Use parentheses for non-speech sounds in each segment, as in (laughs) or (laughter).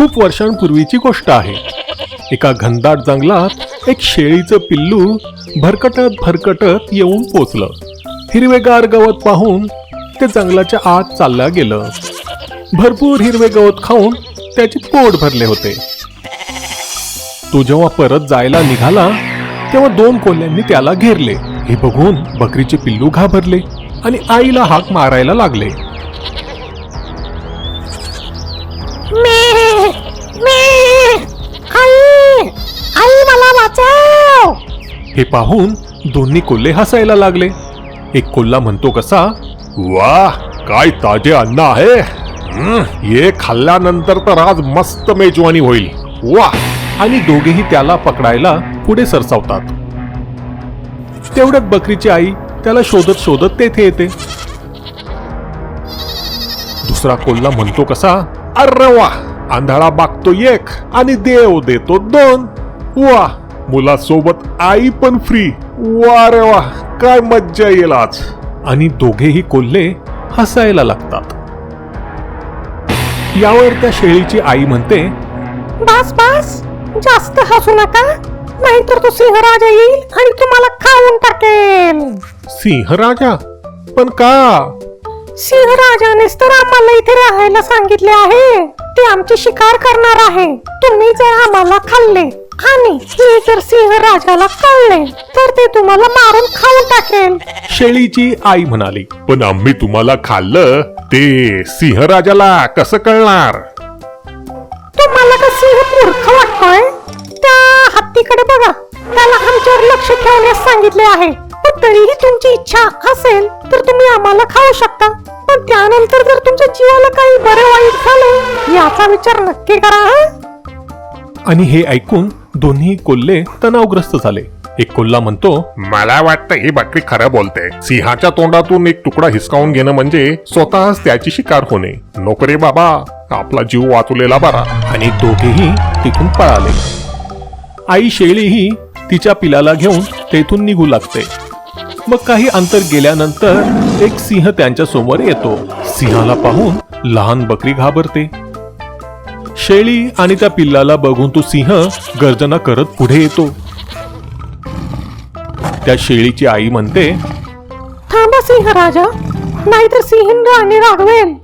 खूप वर्षांपूर्वीची गोष्ट आहे. एका घनदाट जंगलात एक शेळीचं पिल्लू भरकटत भरकटत येऊन पोचलं. हिरवेगार गवत पाहून ते जंगलाच्या आत चाललं गेलं. भरपूर हिरवे गवत खाऊन त्याचे पोट भरले होते. तो जेव्हा परत जायला निघाला तेव्हा दोन कोल्ह्यांनी त्याला घेरले. हे बघून बकरीचे पिल्लू घाबरले आणि आईला हाक मारायला लागले. हे पाहून दोन्ही कोल्हे हसायला लागले. एक कोल्हा म्हणतो कसा वा काय ताजे अन्न आहे. हे खाल्ल्यानंतर तर आज मस्त मेजवानी होईल. वा आणि दोघेही त्याला पकडायला पुढे सरसावतात. तेवढ्यात बकरीची आई त्याला शोधत शोधत तेथे येते. दुसरा कोल्हा म्हणतो कसा अरे वा आंधळा बागतो एक आणि देव देतो दोन. वा मुलासोबत आई पण फ्री वा रे वा काय मज्जा येईल आज. आणि दोघेही कोल्हे हसायला लागतात. यावर त्या शेळीची आई म्हणते बस बस जास्त हसू नका. नाहीतर तो सिंहराजा येईल आणि तुम्हाला खाऊन टाकेल. सिंह राजा पण का? सिंहराजानेच तर आम्हाला इथे राहायला सांगितले आहे. ते आमची शिकार करणार आहे. तुम्ही जर आम्हाला खाल्ले आणि हे जर सिंहराजाला कळले तर ते तुम्हाला मारून खाऊन टाकेल. शेळीची आई म्हणाली पण आम्ही तुम्हाला खाल्लं ते सिंह राजाला कसं कळणार? तुम्हाला का सिंह मूर्ख वाटतोय. त्या हत्तीकडे बघा त्याला आमच्यावर लक्ष ठेवण्यास सांगितले आहे. पण तरीही तुमची इच्छा असेल तर तुम्ही आम्हाला खाऊ शकता. पण त्यानंतर जर तुमच्या जीवाला काही बरे वाईट झाले याचा विचार नक्की करा हं? आणि हे ऐकून दोन्ही कोल्हे तणावग्रस्त झाले. एक कोल्हा म्हणतो मला वाटतं ही बकरी खरं बोलते. सिंहाच्या तोंडातून एक तुकडा हिसकावून घेणं म्हणजे स्वतःच त्याची शिकार होणे. नको रे बाबा आपला जीव वाचवलेला बरा. आणि दोघेही तिथून पळाले. आई शेळीही तिच्या पिलाला घेऊन तेथून निघू लागते. मग काही अंतर गेल्यानंतर एक सिंह त्यांच्यासमोर येतो. सिंहाला पाहून लहान बकरी घाबरते. शेळी आणि त्या पिल्लाला बघून तो सिंह गर्जना करत पुढे येतो. त्या शेळीची आई म्हणते थांबा सिंहराजा नाहीतर सिंह राणी रागवेल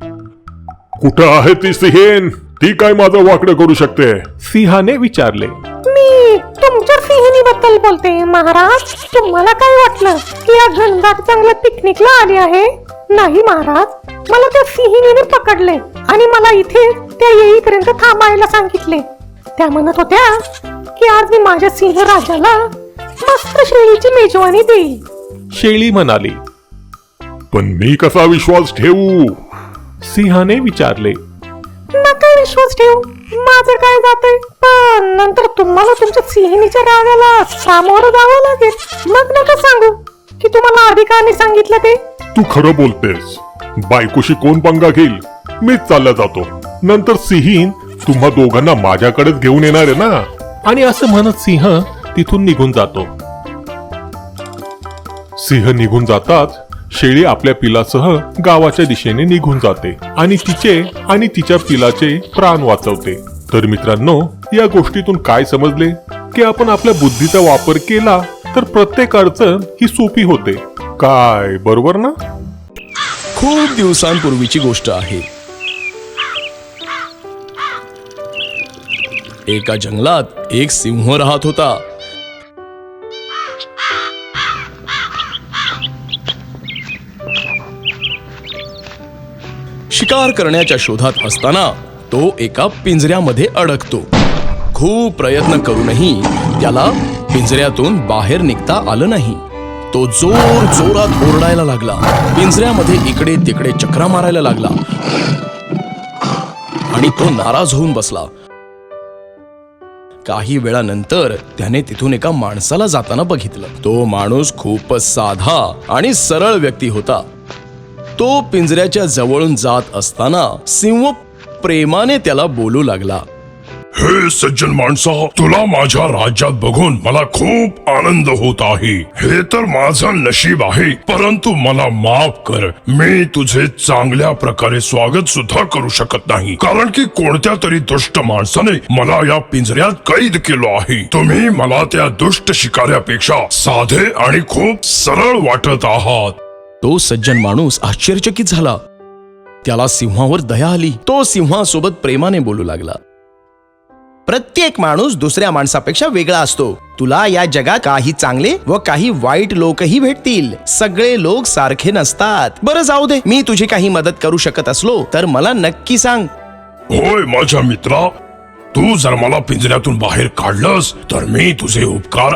कुठं आहे ती सिंहेन ती काय माझं वाकडं करू शकते? सिंहाने विचारले मी तुमच्या सिंहिणीबद्दल बोलते महाराज. तुम्हाला काय वाटलं की या घनदाट चांगल्या पिकनिकला आली आहे? नाही महाराज. मला त्या सिंहिणीने पकडले. आणि मला इथे त्या येईपर्यंत थांबायला सांगितले. त्या म्हणत होत्या की आज मी माझ्या सिंह राजाला मस्त शेळीची मेजवानी देईल शेळी म्हणाली. पण मी कसा विश्वास ठेवू? सिंहाने विचारले. नका विश्वास ठेवू. माझं काय जातंय? पण नंतर तुम्हाला तुमच्या सिंहिणीच्या रागाला सामोरं जावं लागेल. मग नका सांगू की तुम्हाला अधिकाने सांगितलं ते. तू खरं बोलतेस. बायकोशी कोण पंगा घेईल? मीच चालला जातो. नंतर सिंहीन तुम्हा दोघांना माझ्याकडेच घेऊन येणार आहे ना? आणि असं म्हणत सिंह तिथून निघून जातो. सिंह निघून जाताच शेळी आपल्या पिलासह गावाच्या दिशेने निघून जाते आणि तिचे आणि तिच्या पिलाचे प्राण वाचवते. तर मित्रांनो या गोष्टीतून काय समजले? की आपण आपल्या बुद्धीचा वापर केला तर प्रत्येक अडचण ही सोपी होते. काय बरोबर ना? खूप दिवसांपूर्वीची गोष्ट आहे. एका जंगलात एक सिंह राहत होता. शिकार करण्याच्या शोधात असताना तो एका पिंजऱ्यामध्ये अडकतो. खूप प्रयत्न करूनही त्याला पिंजऱ्यातून बाहेर निघता आलं नाही. तो जोर जोरात ओरडायला लागला. पिंजऱ्यामध्ये इकडे तिकडे चक्रा मारायला लागला. आणि तो नाराज होऊन बसला. काही वेळानंतर त्याने तिथून एका माणसाला जाताना बघितलं. तो माणूस खूपच साधा आणि सरळ व्यक्ती होता. तो पिंजऱ्याच्या जवळून जात असताना सिंह प्रेमाने त्याला बोलू लागला. हे सज्जन माणसा तुला माझ्या राज्यात बघून मला खूप आनंद होत आहे. हे तर माझं नशीब आहे परंतु मला माफ कर. मी तुझे चांगल्या प्रकारे स्वागत सुद्धा करू शकत नाही. कारण की कोणत्या तरी दुष्ट माणसाने मला या पिंजऱ्यात कैद केलो आहे. तुम्ही मला त्या दुष्ट शिकाऱ्यापेक्षा साधे आणि खूप सरळ वाटत आहात. तो सज्जन माणूस आश्चर्यचकित झाला. त्याला सिंहावर दया आली. तो सिंहासोबत प्रेमाने बोलू लागला. प्रत्येक माणूस दुसऱ्या माणसापेक्षा वेगळा असतो. तुला या जगात काही चांगले व काही वाईट लोकही भेटतील. सगळे लोक सारखे नसतात. बरं जाऊ दे. मी तुझी काही मदत करू शकत असलो तर मला नक्की सांग. होय माझ्या मित्रा. तू जर मला पिंजऱ्यातून बाहेर काढलंस तर मी तुझे उपकार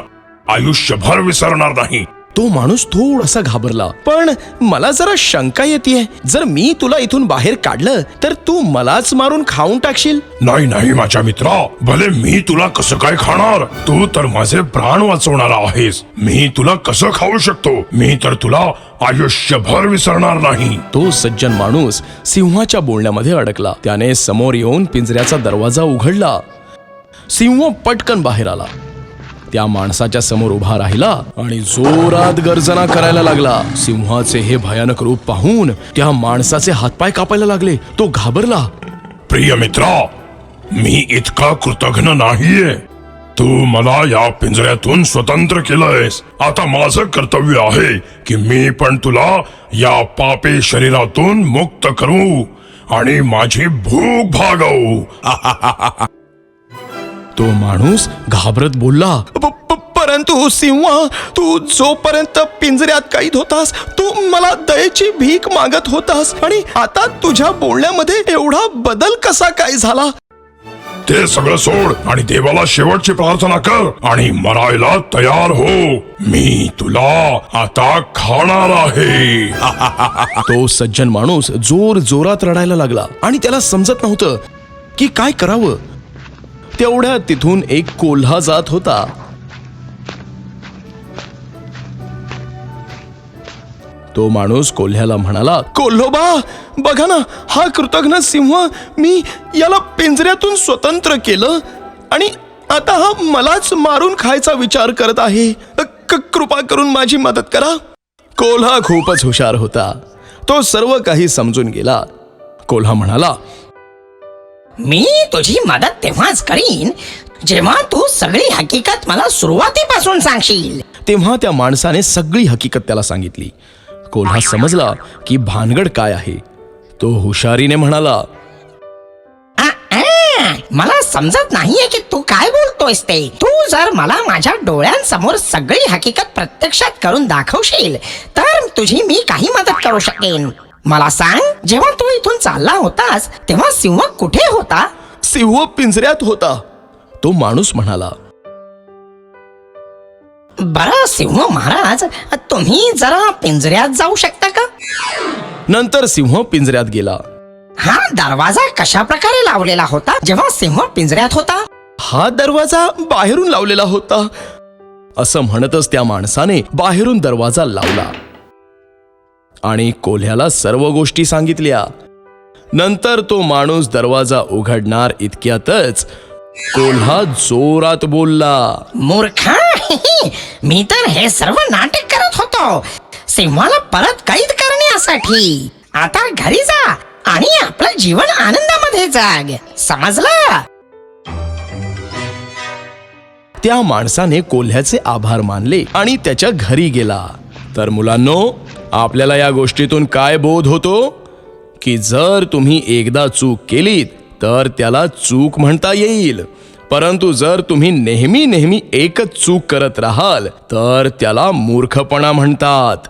आयुष्यभर विसरणार नाही. तो माणूस थोडासा घाबरला. पण मला जरा शंका येते जर मी तुला इथून बाहेर काढलं तर तू मलाच मारून खाऊन टाकशील? नाही नाही माझ्या मित्रा. भले मी तुला कसं काय खाणार? तू तर माझे प्राण वाचवणारा आहेस. मी तुला कसं खाऊ शकतो? मी तर तुला आयुष्यभर विसरणार नाही. तो सज्जन माणूस सिंहाच्या बोलण्यामध्ये अडकला. त्याने समोर येऊन पिंजऱ्याचा दरवाजा उघडला. सिंह पटकन बाहेर आला. त्या माणसाच्या समोर उभा राहिला आणि जोरात गर्जना करायला लागला. सिंहाचे हे भयानक रूप पाहून त्या माणसाचे हातपाय कापायला लागले. तो घाबरला. प्रिय मित्रा मी इतका कृतघ्न नाहीये. तू मला या पिंजऱ्यातून स्वतंत्र केलंयस. आता माझं कर्तव्य आहे की मी पण तुला या पापे शरीरातून मुक्त करू आणि माझी भूक भागवू. (laughs) तो माणूस घाबरत बोलला "प- प- परंतु सिंह तू जोपर्यंत पिंजऱ्यात कैद होतास तू मला दयेची भीक मागत होतास. आणि आता तुझ्या बोलण्यामध्ये एवढा बदल कसा काय झाला? ते सगळं सोड आणि देवाला शेवटची प्रार्थना कर आणि मरायला तयार हो. मी तुला आता खाणार आहे. (laughs) तो सज्जन माणूस जोर जोरात रडायला लागला आणि त्याला समजत नव्हतं की काय करावं. तेवढ्या तिथून एक कोल्हा जात होता. तो माणूस कोल्ह्याला म्हणाला कोल्होबा बघा ना हा कृतघ्न सिंह मी याला पिंजऱ्यातून स्वतंत्र केलं आणि आता हा मलाच मारून खायचा विचार करत आहे. कृपा करून माझी मदत करा. कोल्हा खूपच हुशार होता. तो सर्व काही समजून गेला. कोल्हा म्हणाला मी तुझी मदत तेव्हाच करीन जेव्हा तू सगळी हकीकत मला सुरुवातीपासून सांगशील. तेव्हा त्या माणसाने सगळी हकीकत त्याला सांगितली. कोल्हा समजला की भानगड काय आहे. तो हुशारीने म्हणाला आ, आ, मला समजत नाहीये की तू काय बोलतोयस ते. तू जर मला माझ्या डोळ्यांसमोर सगळी हकीकत प्रत्यक्षात करून दाखवशील तर तुझी मी काही मदत करू शकेन. मला सांग जेव्हा तू इथून चालला होतास तेव्हा सिंह कुठे होता? सिंह पिंजऱ्यात होता. तो माणूस म्हणाला बरं सिंह महाराज तुम्ही जरा पिंजऱ्यात जाऊ शकता का? नंतर सिंह पिंजऱ्यात गेला. हा दरवाजा कशा प्रकारे लावलेला होता जेव्हा सिंह पिंजऱ्यात होता? हा दरवाजा बाहेरून लावलेला होता. असं म्हणतच त्या माणसाने बाहेरून दरवाजा लावला. आणि कोल्ह्याला सर्व गोष्टी सांगितल्या. नंतर तो माणूस दरवाजा उघडणार इतक्यातच कोल्हा जोरात बोलला मूर्खा! (laughs) मी तर हे सर्व नाटक करत होतो. सिंहाला परत कैद करण्यासाठी. आता घरी जा आणि आपलं जीवन आनंदामध्ये जाग. समजलं? त्या माणसाने कोल्ह्याचे आभार मानले आणि त्याच्या घरी गेला. तर मुलांनो आपल्याला या गोष्टीतून काय बोध होतो? की जर तुम्ही एकदा चूक केलीत तर त्याला चूक म्हणता येईल. परंतु जर तुम्ही नेहमी नेहमी एकच चूक करत राहाल तर त्याला मूर्खपणा म्हणतात.